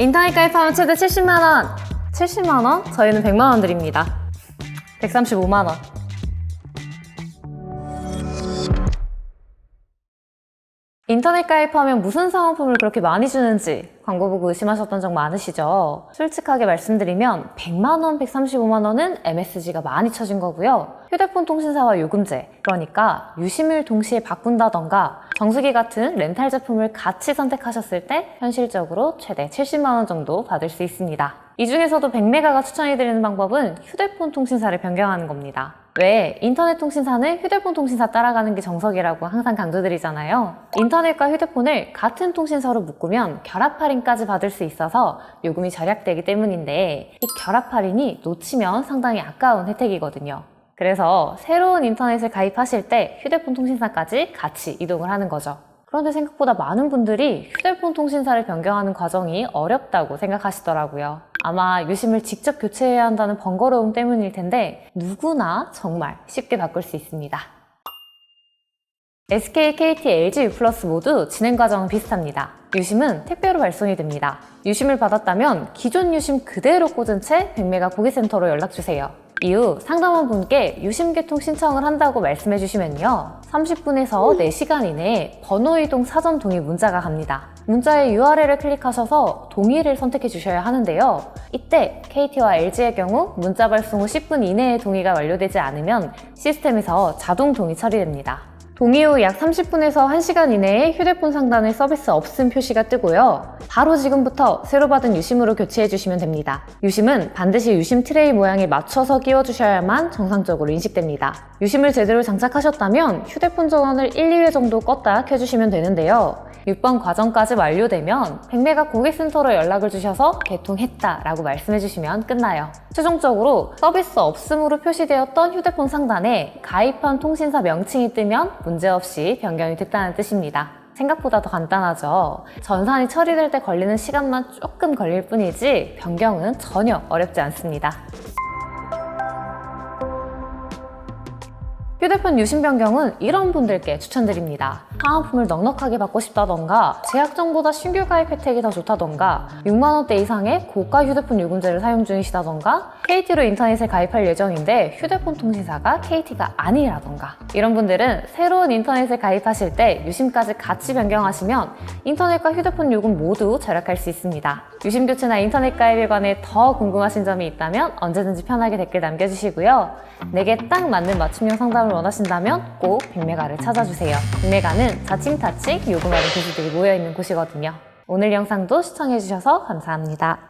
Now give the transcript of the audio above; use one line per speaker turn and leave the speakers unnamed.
인터넷 가입하면 최대 70만 원. 70만 원? 저희는 100만 원 드립니다. 135만 원. 인터넷 가입하면 무슨 사은품을 그렇게 많이 주는지 광고 보고 의심하셨던 적 많으시죠? 솔직하게 말씀드리면 100만원, 135만원은 MSG가 많이 쳐진 거고요. 휴대폰 통신사와 요금제, 그러니까 유심을 동시에 바꾼다던가 정수기 같은 렌탈 제품을 같이 선택하셨을 때 현실적으로 최대 70만원 정도 받을 수 있습니다. 이 중에서도 100메가가 추천해드리는 방법은 휴대폰 통신사를 변경하는 겁니다. 왜? 인터넷 통신사는 휴대폰 통신사 따라가는 게 정석이라고 항상 강조드리잖아요. 인터넷과 휴대폰을 같은 통신사로 묶으면 결합 할인까지 받을 수 있어서 요금이 절약되기 때문인데 이 결합 할인이 놓치면 상당히 아까운 혜택이거든요. 그래서 새로운 인터넷을 가입하실 때 휴대폰 통신사까지 같이 이동을 하는 거죠. 그런데 생각보다 많은 분들이 휴대폰 통신사를 변경하는 과정이 어렵다고 생각하시더라고요. 아마 유심을 직접 교체해야 한다는 번거로움 때문일 텐데 누구나 정말 쉽게 바꿀 수 있습니다. SK, KT, LG U 모두 진행 과정은 비슷합니다. 유심은 택배로 발송이 됩니다. 유심을 받았다면 기존 유심 그대로 꽂은 채 100메가 고객센터로 연락주세요. 이후 상담원 분께 유심 개통 신청을 한다고 말씀해 주시면요. 30분에서 4시간 이내에 번호 이동 사전 동의 문자가 갑니다. 문자의 URL을 클릭하셔서 동의를 선택해 주셔야 하는데요. 이때 KT와 LG의 경우 문자 발송 후 10분 이내에 동의가 완료되지 않으면 시스템에서 자동 동의 처리됩니다. 동의 후 약 30분에서 1시간 이내에 휴대폰 상단에 서비스 없음 표시가 뜨고요. 바로 지금부터 새로 받은 유심으로 교체해 주시면 됩니다. 유심은 반드시 유심 트레이 모양에 맞춰서 끼워 주셔야만 정상적으로 인식됩니다. 유심을 제대로 장착하셨다면 휴대폰 전원을 1, 2회 정도 껐다 켜주시면 되는데요. 6번 과정까지 완료되면 100메가 고객센터로 연락을 주셔서 개통했다 라고 말씀해 주시면 끝나요. 최종적으로 서비스 없음으로 표시되었던 휴대폰 상단에 가입한 통신사 명칭이 뜨면 문제없이 변경이 됐다는 뜻입니다. 생각보다 더 간단하죠. 전산이 처리될 때 걸리는 시간만 조금 걸릴 뿐이지 변경은 전혀 어렵지 않습니다. 휴대폰 유심 변경은 이런 분들께 추천드립니다. 사은품을 넉넉하게 받고 싶다던가 제약전보다 신규 가입 혜택이 더 좋다던가 6만원대 이상의 고가 휴대폰 요금제를 사용 중이시다던가 KT로 인터넷에 가입할 예정인데 휴대폰 통신사가 KT가 아니라던가 이런 분들은 새로운 인터넷에 가입하실 때 유심까지 같이 변경하시면 인터넷과 휴대폰 요금 모두 절약할 수 있습니다. 유심 교체나 인터넷 가입에 관해 더 궁금하신 점이 있다면 언제든지 편하게 댓글 남겨주시고요. 내게 딱 맞는 맞춤형 상담을 원하신다면 꼭 빅메가를 찾아주세요. 빅메가는 자칭 타칭 요금하는 교수들이 모여있는 곳이거든요. 오늘 영상도 시청해주셔서 감사합니다.